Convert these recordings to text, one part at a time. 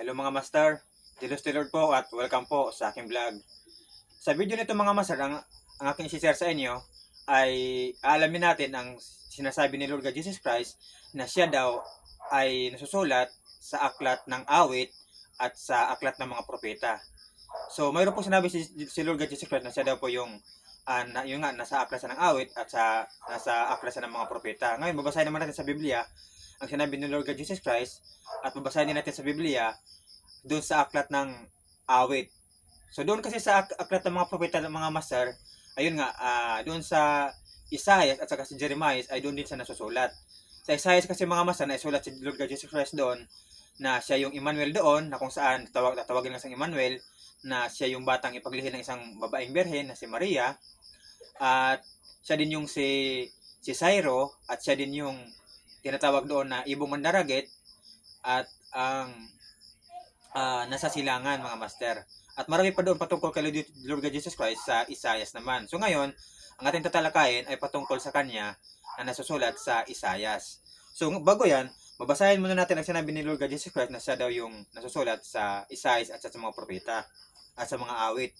hello mga master. Dilos Lord po at welcome po sa aking vlog. Sa video nito mga master, ang, ang aking isi-share sa inyo ay alamin natin ang sinasabi ni Lord God Jesus Christ na siya daw ay nasusulat sa aklat ng awit at sa aklat ng mga propeta. So, mayroon po sinabi si, si Lord God Jesus Christ na siya daw po yung ah, na, yung nga, nasa aklat siya ng awit at sa nasa aklat siya ng mga propeta. Ngayon, babasahin naman natin sa Biblia ang sinabi ni Lord God Jesus Christ at babasahin din natin sa Biblia doon sa aklat ng awit. So doon kasi sa ak- aklat ng mga propeta ng mga master, ayun nga, ah, doon sa Isaiah at saka si Jeremiah ay doon din sa nasusulat. Sa Isaiah kasi mga master na isulat si Lord God Jesus Christ doon na siya yung Emmanuel doon na kung saan tawag tatawagin nga sa Emmanuel na siya yung batang ipaglihi ng isang babaeng birhen na si Maria at siya din yung si si Cairo at siya din yung tinatawag doon na ibong mandaragit at ang ah, nasa silangan mga master. At marami pa doon patungkol kay Lord Jesus Christ sa Isayas naman. So ngayon, ang ating tatalakayin ay patungkol sa kanya na nasusulat sa Isayas. So bago yan, babasahin muna natin ang sinabi ni Lord Jesus Christ na siya daw yung nasusulat sa Isayas at sa mga propeta at sa mga awit.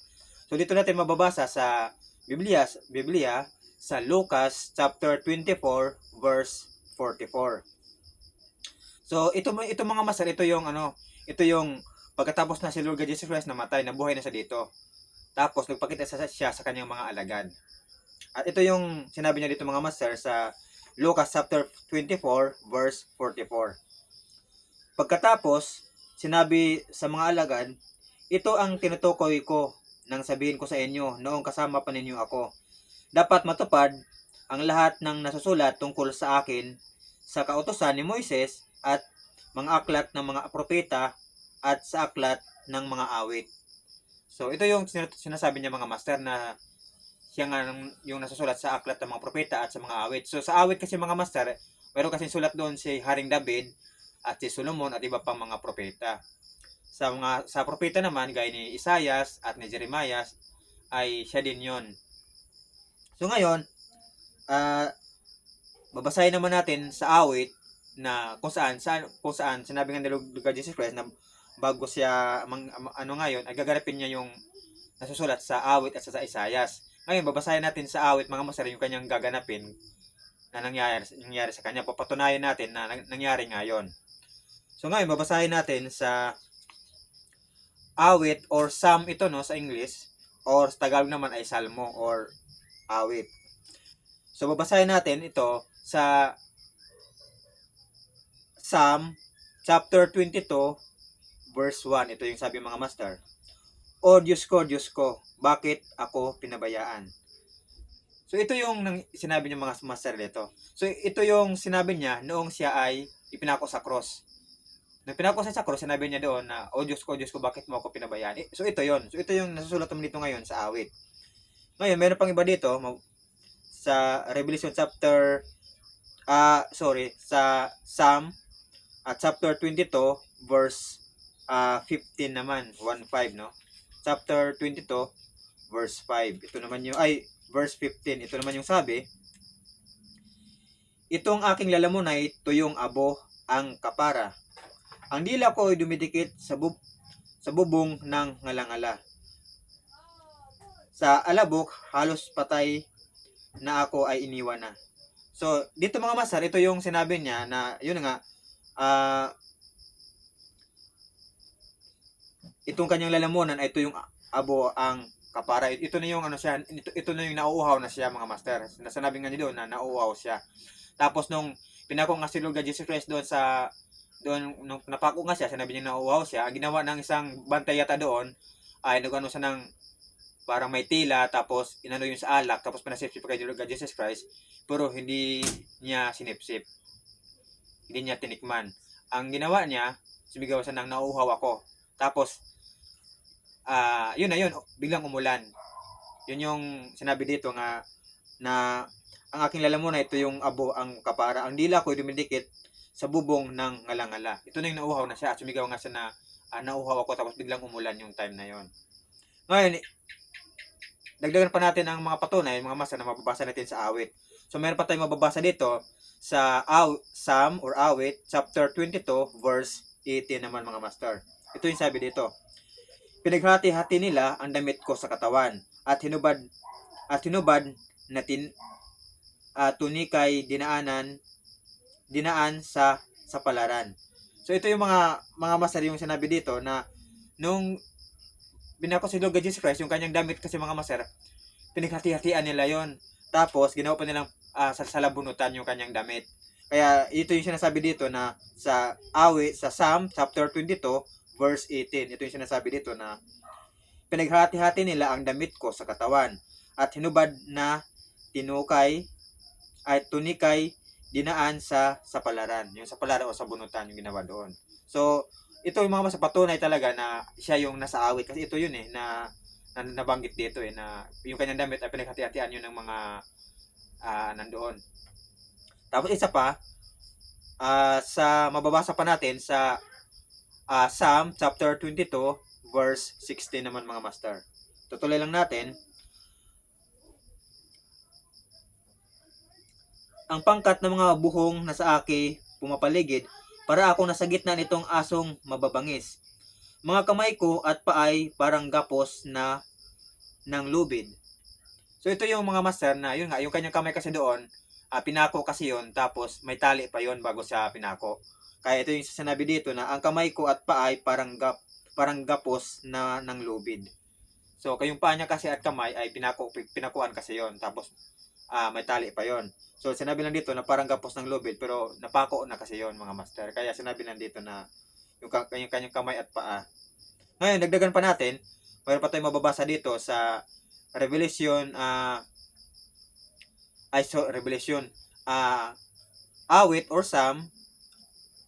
So dito natin mababasa sa Biblia, Biblia sa Lucas chapter 24 verse 44. So ito mo- ito mga master, ito yung ano, ito yung pagkatapos na si Lord Jesus Christ namatay, nabuhay na siya dito. Tapos nagpakita sa siya sa kanyang mga alagad. At ito yung sinabi niya dito mga master sa Lucas chapter 24 verse 44. Pagkatapos, sinabi sa mga alagad, ito ang tinutukoy ko nang sabihin ko sa inyo noong kasama pa ninyo ako. Dapat matupad ang lahat ng nasusulat tungkol sa akin sa kautosan ni Moises at mga aklat ng mga propeta at sa aklat ng mga awit. So ito yung sin- sinasabi niya mga master na siya nga yung nasusulat sa aklat ng mga propeta at sa mga awit. So sa awit kasi mga master, meron kasi sulat doon si Haring David at si Solomon at iba pang mga propeta. Sa mga sa propeta naman gaya ni Isaias at ni Jeremiah ay siya din 'yon. So ngayon, ah babasahin naman natin sa awit na kung saan, saan kung saan sinabi nga ni Lord Jesus Christ na bago siya mang, ano ngayon ay gaganapin niya yung nasusulat sa awit at sa, sa Isayas. Ngayon babasahin natin sa awit mga master yung kanyang gaganapin na nangyari, nangyari sa kanya. Papatunayan natin na nang- nangyari ngayon. So ngayon babasahin natin sa awit or psalm ito no sa English or sa Tagalog naman ay salmo or awit. So babasahin natin ito sa Psalm chapter 22 verse 1. Ito yung sabi mga master. O Diyos ko, Diyos ko, bakit ako pinabayaan? So ito yung sinabi niya mga master dito. So ito yung sinabi niya noong siya ay ipinako sa cross. Nung pinako siya sa cross, sinabi niya doon na, O Diyos ko, Diyos ko, bakit mo ako pinabayaan? Eh, So ito yon So ito yung nasusulat mo dito ngayon sa awit. Ngayon, meron pang iba dito, sa Revelation chapter, ah sorry, sa Psalm at chapter 22 verse ah 15 naman 1.5 no? Chapter 22 verse 5 ito naman yung ay verse 15 ito naman yung sabi itong aking lalamunay tuyong abo ang kapara. Ang dila ko ay dumidikit sa bub sa bubong ng ngalangala. Sa alabok halos patay na ako ay iniwan na so dito mga masar ito yung sinabi niya na yun nga ah itong kanyang lalamunan ito yung abo ang kapara. Ito na yung ano siya, ito, ito na yung nauuhaw na siya mga master. Nasanabi nga niya doon na nauuhaw siya. Tapos nung pinako nga si Lord Jesus Christ doon sa doon nung napako nga siya, sinabi niya nauuhaw siya. Ang ginawa ng isang bantay yata doon ay nagano siya ng parang may tila tapos inano yung sa alak tapos pinasipsip kay Lord God Jesus Christ pero hindi niya sinipsip. Hindi niya tinikman. Ang ginawa niya, sumigaw siya ng nauuhaw ako. Tapos ah yun na yun, biglang umulan. Yun yung sinabi dito nga na ang aking lalamunan ito yung abo ang kapara. Ang dila ko dumidikit sa bubong ng ngalangala. Ito na yung nauuhaw na siya. At sumigaw nga siya na ah, nauuhaw ako tapos biglang umulan yung time na yon. Ngayon, dagdagan pa natin ang mga patunay, mga masa na mababasa natin sa awit. So meron pa tayong mababasa dito sa aw, Psalm or awit chapter 22 verse 18 naman mga master. Ito yung sabi dito. Pinaghati-hati nila ang damit ko sa katawan at hinubad at hinubad na tin, ah, tunikay dinaanan dinaan sa sa palaran. So ito yung mga mga master yung sinabi dito na nung binako si Lord Jesus Christ, yung kanyang damit kasi mga master, pinaghati-hatian nila yon Tapos, ginawa pa nilang ah, sa salabunutan yung kanyang damit. Kaya, ito yung sinasabi dito na sa awi, sa Psalm chapter 22, verse 18. Ito yung sinasabi dito na pinaghati-hati nila ang damit ko sa katawan at hinubad na tinukay at tunikay dinaan sa sa palaran. Yung sa palaran o sa bunutan yung ginawa doon. So, ito yung mga mas patunay talaga na siya yung nasa awit kasi ito yun eh na, na nabanggit dito eh na yung kanyang damit ay pinaghati-hatian yun ng mga ah, nandoon. Tapos isa pa ah, sa mababasa pa natin sa ah, Psalm chapter 22 verse 16 naman mga master. Tutuloy lang natin. Ang pangkat ng mga buhong nasa aki pumapaligid para ako nasa gitna nitong asong mababangis. Mga kamay ko at paay parang gapos na ng lubid. So ito yung mga master na yun nga, yung kanyang kamay kasi doon, ah, pinako kasi yun, tapos may tali pa yun bago siya pinako. Kaya ito yung sinabi dito na ang kamay ko at paay parang gap, parang gapos na ng lubid. So kayong paa niya kasi at kamay ay pinako pinakuan kasi yon tapos ah, may tali pa yon. So sinabi lang dito na parang gapos ng lubid pero napako na kasi yon mga master. Kaya sinabi lang dito na yung, yung kanyang kamay at paa. Ngayon dagdagan pa natin, mayroon pa tayong mababasa dito sa Revelation ah ay so Revelation ah awit or Psalm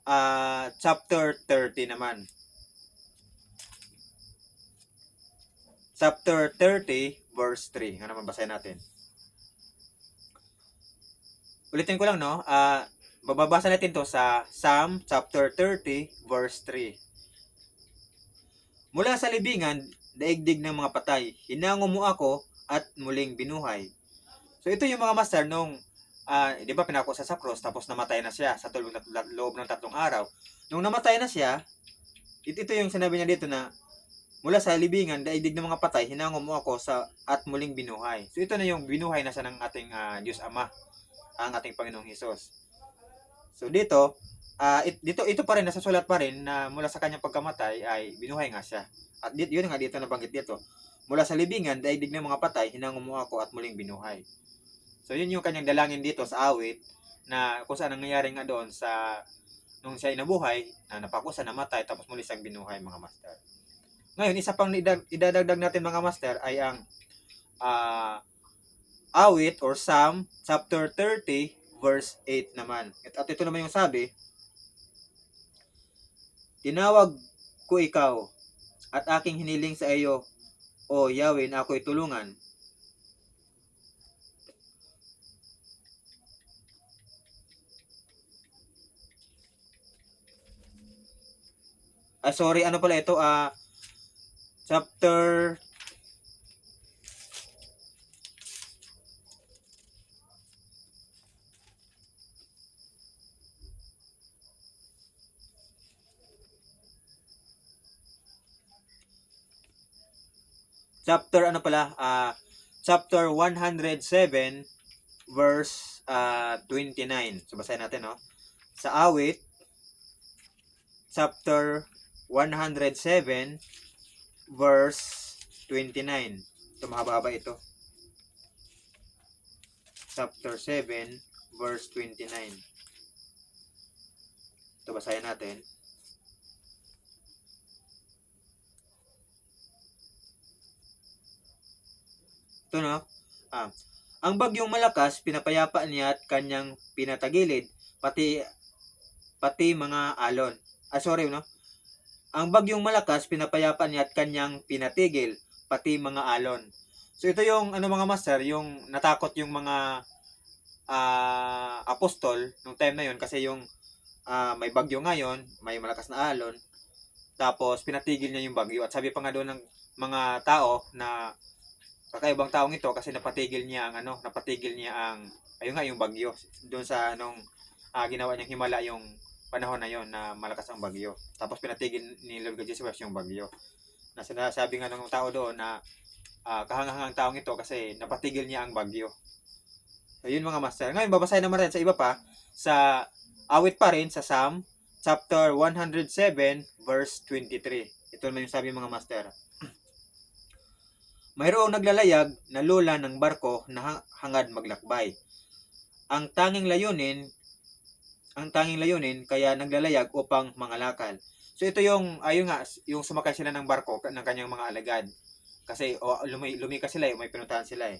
ah chapter 30 naman. Chapter 30 verse 3. Ano naman basahin natin? Ulitin ko lang no. Ah bababasa natin to sa Psalm chapter 30 verse 3. Mula sa libingan, daigdig ng mga patay, hinango mo ako at muling binuhay. So ito yung mga master nung ah, 'di ba pinako sa cross tapos namatay na siya sa tulong loob ng tatlong araw. Nung namatay na siya, ito, ito yung sinabi niya dito na mula sa libingan, daigdig ng mga patay, hinango mo ako sa at muling binuhay. So ito na yung binuhay na siya ng ating ah, Diyos Ama, ang ating Panginoong Hesus. So dito, ah, it- dito ito pa rin nasa sulat pa rin na mula sa kanyang pagkamatay ay binuhay nga siya. At di- yun nga dito nabanggit dito. Mula sa libingan, daigdig ng mga patay, hinango mo ako at muling binuhay. So yun yung kanyang dalangin dito sa awit na kung saan nangyayari nga doon sa nung siya ay nabuhay, na napakusa, namatay, tapos muli siyang binuhay mga master. Ngayon, isa pang idadagdag natin mga master ay ang ah, awit or Psalm chapter 30 verse 8 naman. At, at ito naman yung sabi, Tinawag ko ikaw at aking hiniling sa iyo, O Yahweh, na ako'y tulungan. Ah, sorry, ano pala ito? Ah, chapter chapter ano pala? Ah, chapter 107 verse ah, 29. So basahin natin, no? Sa awit chapter 107 verse 29. Ito mahaba ito. Chapter 7 verse 29. Ito basahin natin. Ito no. Ah, ang bagyong malakas pinapayapa niya at kanyang pinatagilid pati pati mga alon. Ah sorry no. Ang bagyong malakas pinapayapa niya at kanyang pinatigil pati mga alon. So ito yung ano mga master, yung natakot yung mga ah, apostol nung time na yon kasi yung ah, may bagyo ngayon, may malakas na alon. Tapos pinatigil niya yung bagyo at sabi pa nga doon ng mga tao na kakaibang taong ito kasi napatigil niya ang ano, napatigil niya ang ayun nga yung bagyo doon sa anong ah, ginawa niyang himala yung panahon na yon na malakas ang bagyo. Tapos pinatigil ni Lord God Jesus yung bagyo. Na sinasabi nga ng tao doon na ah, kahangahangang taong ito kasi napatigil niya ang bagyo. So yun mga master. Ngayon babasahin naman natin sa iba pa sa awit pa rin sa Psalm chapter 107 verse 23. Ito naman yung sabi mga master. Mayroong naglalayag na lula ng barko na hang- hangad maglakbay. Ang tanging layunin ang tanging layunin kaya naglalayag upang mangalakal. So ito yung ayun nga yung sumakay sila ng barko ng kanyang mga alagad. Kasi o, lumi, lumikas sila eh, may pinuntahan sila eh.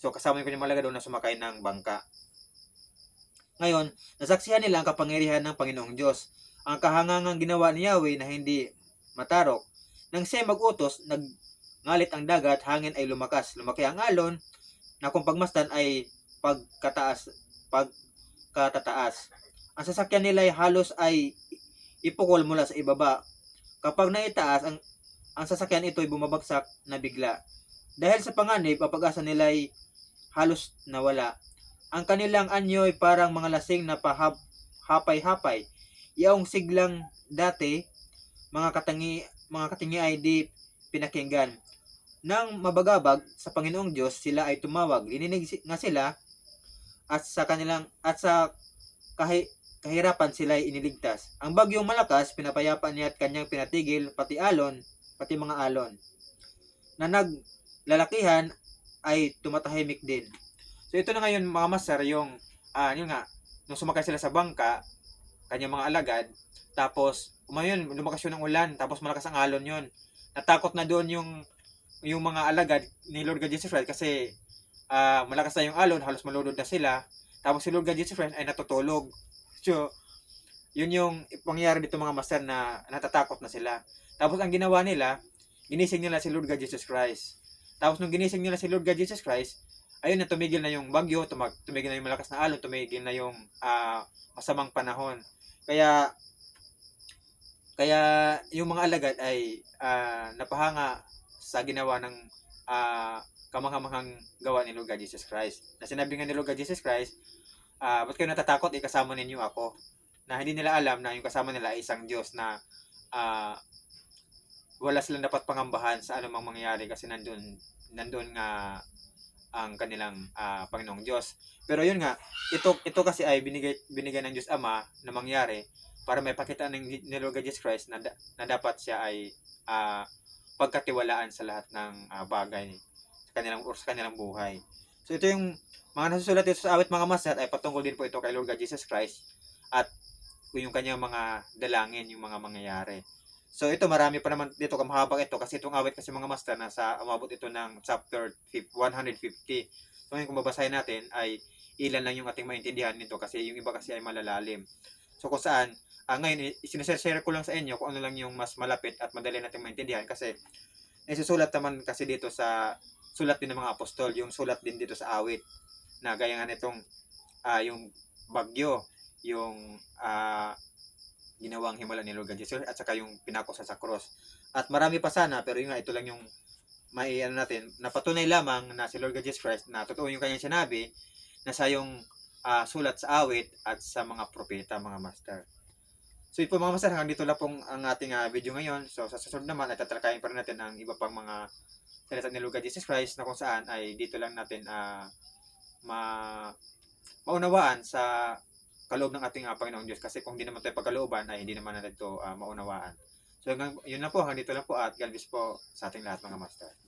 So kasama yung kanyang mga alagad doon na sumakay ng bangka. Ngayon, nasaksihan nila ang kapangyarihan ng Panginoong Diyos. Ang kahangangang ginawa ni Yahweh na hindi matarok. Nang siya magutos, nagngalit ang dagat, hangin ay lumakas. Lumaki ang alon, na kung pagmasdan ay pagkataas, pagkatataas. Ang sasakyan nila ay halos ay ipukol mula sa ibaba. Kapag naitaas, ang, ang sasakyan ito ay bumabagsak na bigla. Dahil sa panganib, ang pag-asa nila ay halos nawala. Ang kanilang anyo ay parang mga lasing na pahap, hapay-hapay. Yaong siglang dati, mga katangi, mga katingi ay di pinakinggan. Nang mabagabag sa Panginoong Diyos, sila ay tumawag. Lininig nga sila at sa kanilang at sa kahi, kahirapan sila ay iniligtas. Ang bagyong malakas, pinapayapa niya at kanyang pinatigil pati alon, pati mga alon. Na naglalakihan ay tumatahimik din. So ito na ngayon mga master yung ah yun nga nung sumakay sila sa bangka kanyang mga alagad tapos umayon lumakas yun ng ulan tapos malakas ang alon yun. Natakot na doon yung yung mga alagad ni Lord God Jesus Christ kasi ah, malakas na yung alon, halos malulod na sila. Tapos si Lord God Jesus Christ ay natutulog. So, yun yung pangyayari dito mga master na natatakot na sila. Tapos ang ginawa nila, ginising nila si Lord God Jesus Christ. Tapos nung ginising nila si Lord God Jesus Christ, ayun na tumigil na yung bagyo, tumigil na yung malakas na alon, tumigil na yung ah, masamang panahon. Kaya kaya yung mga alagad ay ah, napahanga sa ginawa ng ah, kamanghamanghang gawa ni Lord God Jesus Christ. Na sinabi nga ni Lord God Jesus Christ, ah, ba't kayo natatakot? Ikasama ninyo ako. Na hindi nila alam na yung kasama nila ay isang Diyos na ah, wala silang dapat pangambahan sa anumang mangyayari kasi nandun, nandun nga ang kanilang ah, Panginoong Diyos. Pero yun nga, ito ito kasi ay binigay binigay ng Diyos Ama na mangyari para may pakita ng ni Lord Jesus Christ na, na dapat siya ay ah, pagkatiwalaan sa lahat ng ah, bagay sa kanilang or sa kanilang buhay. So ito yung mga nasusulat dito sa awit mga master ay patungkol din po ito kay Lord God Jesus Christ at yung kanyang mga dalangin, yung mga mangyayari. So ito marami pa naman dito kamahaba ito kasi itong awit kasi mga master nasa umabot ito ng chapter 50 150. So ngayon kung babasahin natin ay ilan lang yung ating maintindihan nito kasi yung iba kasi ay malalalim. So kung saan, ah, ngayon sinashare ko lang sa inyo kung ano lang yung mas malapit at madali natin maintindihan kasi isusulat naman kasi dito sa sulat din ng mga apostol, yung sulat din dito sa awit na gaya nga nitong ah, yung bagyo, yung ah, ginawang himala ni Lord Jesus at saka yung pinakusa sa cross. At marami pa sana pero yun nga ito lang yung may ano natin, napatunay lamang na si Lord Jesus Christ na totoo yung kanyang sinabi na sa yung ah, sulat sa awit at sa mga propeta, mga master. So ito mga master, hanggang dito lang pong ang ating ah, video ngayon. So sa susunod naman ay tatalakayin pa rin natin ang iba pang mga salita ni God Jesus Christ na kung saan ay dito lang natin ah, ma maunawaan sa kaloob ng ating ah, Panginoong Diyos kasi kung hindi naman tayo pagkalooban ay hindi naman natin ito ah, maunawaan. So hanggang, yun lang po, hanggang dito lang po at God bless po sa ating lahat mga master.